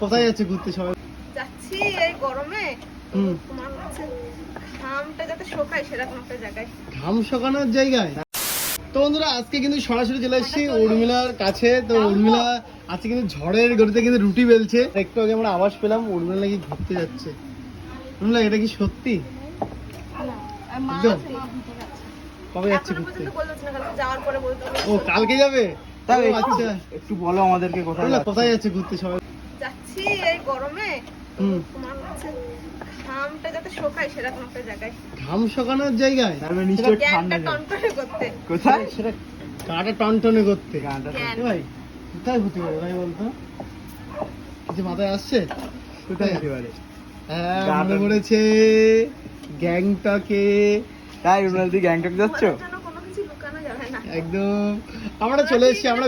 কোথায় যাচ্ছে ঘুরতে সবাই? যাচ্ছি এই গরমে। হুম। তোমার হচ্ছে ঘামটা যাতে শোকায় সেরকম একটা জায়গায়। ঘাম শোকানোর জায়গায়? তো বন্ধুরা আজকে কিন্তু সরাসরি চলে এসেছি উর্মিলার কাছে। তো উর্মিলা আজকে কিন্তু ঝড়ের গড়িতে কিন্তু রুটি বেলছে। একটু আগে আমরা আওয়াজ পেলাম উর্মিলা নাকি ঘুরতে যাচ্ছে। উর্মিলা এটা কি সত্যি? একদম? কবে যাচ্ছে ঘুরতে। ও কালকে যাবে? তাই আচ্ছা। একটু বলো আমাদেরকে কোথায় যাচ্ছে ঘুরতে সবাই? গরমে হুম। তোমার হচ্ছে ঘামটা যাতে শোকায় সেরকম একটা জায়গায় ঘাম শোকানোর জায়গায়? মানে নিশ্চয়ই ঠান্ডা জ্ঞানটা টনটনে করতে। কোথায়? সেটা গাটা টনটনে করতে। ভাই কোথায় হতে পারে ভাই বলতো? কিছু মাথায় আসছে? কোথায় হতে পারে? হ্যাঁ মনে পড়েছে গ্যাংটকে। তাই রুনালদি গ্যাংটক যাচ্ছ? কোনো কিছু লুকানো যাবে না। একদম। আমরা চলে এসেছি আমরা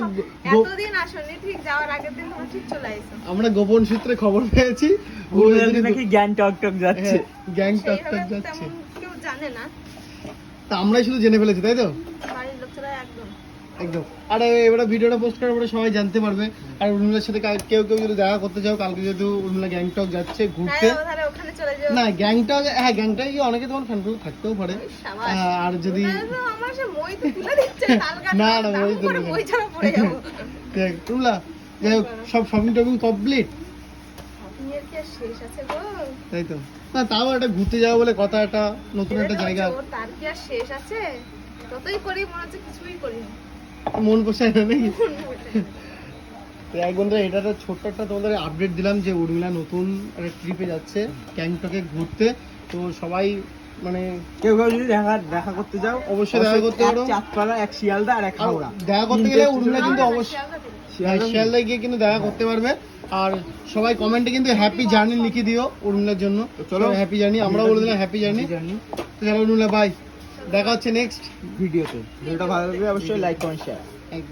এতদিন আসনি ঠিক যাওয়ার আগের দিন তোমরা ঠিক চলে আইছো আমরা গোপন সূত্রে খবর পেয়েছি। রুনালদি নাকি গ্যাংটক টক যাচ্ছে। গ্যাংটক সেইভাবে যাচ্ছে। কেউ জানে না। তা আমরাই শুধু জেনে ফেলেছি তাই তো? বাড়ির লোকেরা একদম। একদম। আর এবারে ভিডিওটা পোস্ট করার পরে সবাই জানতে পারবে। আর উর্মিলার সাথে কেউ কেউ যদি দেখা করতে চাও কালকে যেহেতু উর্মিলা গ্যাংটক যাচ্ছে ঘুরতে। ওখানে চলে না গ্যাংটক হ্যাঁ গ্যাংটকে গিয়ে অনেকে তোমার ফ্যান থাকতেও পারে। ওই আর যদি তো না, না, যাব। দেখ, উর্মিলা যাই হোক, সব শপিং টপিং কমপ্লিট কি তাই তো। না তাও একটা ঘুরতে যাব বলে কথা একটা নতুন একটা জায়গা। তার কি আর শেষ আছে? যতই করি মনে হচ্ছে কিছুই করি মন পোষায় না নাকি? তো এক বন্ধুরা এটা একটা ছোট্ট একটা তোমাদের আপডেট দিলাম যে উর্মিলা নতুন একটা ট্রিপে যাচ্ছে গ্যাংটকে ঘুরতে। তো সবাই মানে কেউ কেউ যদি দেখা দেখা করতে যাও অবশ্যই দেখা করতে পারো। চাঁদপাড়া এক শিয়ালদা আর এক হাওড়া। দেখা করতে গেলে উর্মিলা কিন্তু অবশ্যই শিয়ালদা শিয়ালদায় গিয়ে কিন্তু দেখা করতে পারবে। আর সবাই কমেন্টে কিন্তু হ্যাপি জার্নি লিখে দিও উর্মিলার জন্য। চলো। হ্যাপি জার্নি আমরাও বলে দিলাম হ্যাপি জার্নি তো চলো উর্মিলা বাই দেখা হচ্ছে নেক্সট ভিডিওতে ভিডিওটা ভালো লাগলে অবশ্যই লাইক কমেন্ট শেয়ার একদম।